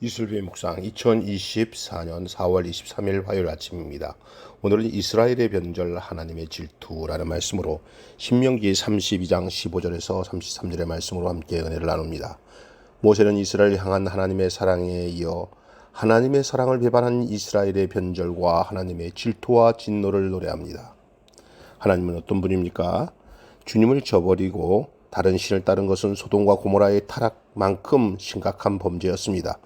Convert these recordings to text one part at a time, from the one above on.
이슬비의 묵상 2024년 4월 23일 화요일 아침입니다. 오늘은 이스라엘의 변절 하나님의 질투라는 말씀으로 신명기 32장 15절에서 33절의 말씀으로 함께 은혜를 나눕니다. 모세는 이스라엘 향한 하나님의 사랑에 이어 하나님의 사랑을 배반한 이스라엘의 변절과 하나님의 질투와 진노를 노래합니다. 하나님은 어떤 분입니까? 주님을 저버리고 다른 신을 따른 것은 소돔과 고모라의 타락만큼 심각한 범죄였습니다.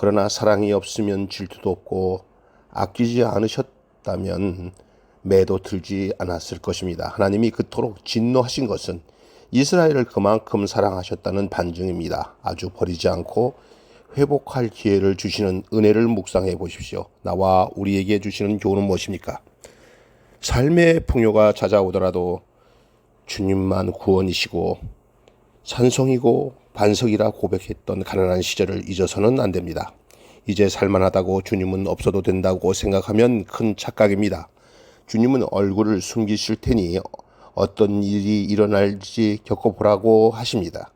그러나 사랑이 없으면 질투도 없고 아끼지 않으셨다면 매도 들지 않았을 것입니다. 하나님이 그토록 진노하신 것은 이스라엘을 그만큼 사랑하셨다는 반증입니다. 아주 버리지 않고 회복할 기회를 주시는 은혜를 묵상해 보십시오. 나와 우리에게 주시는 교훈은 무엇입니까? 삶의 풍요가 찾아오더라도 주님만 구원이시고 산성이고 반석이라 고백했던 가난한 시절을 잊어서는 안 됩니다. 이제 살만하다고 주님은 없어도 된다고 생각하면 큰 착각입니다. 주님은 얼굴을 숨기실 테니 어떤 일이 일어날지 겪어보라고 하십니다.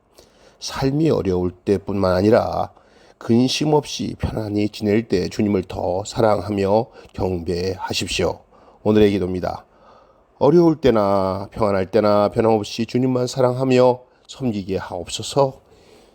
삶이 어려울 때뿐만 아니라 근심 없이 편안히 지낼 때 주님을 더 사랑하며 경배하십시오. 오늘의 기도입니다. 어려울 때나 평안할 때나 변함없이 주님만 사랑하며 섬기게 하옵소서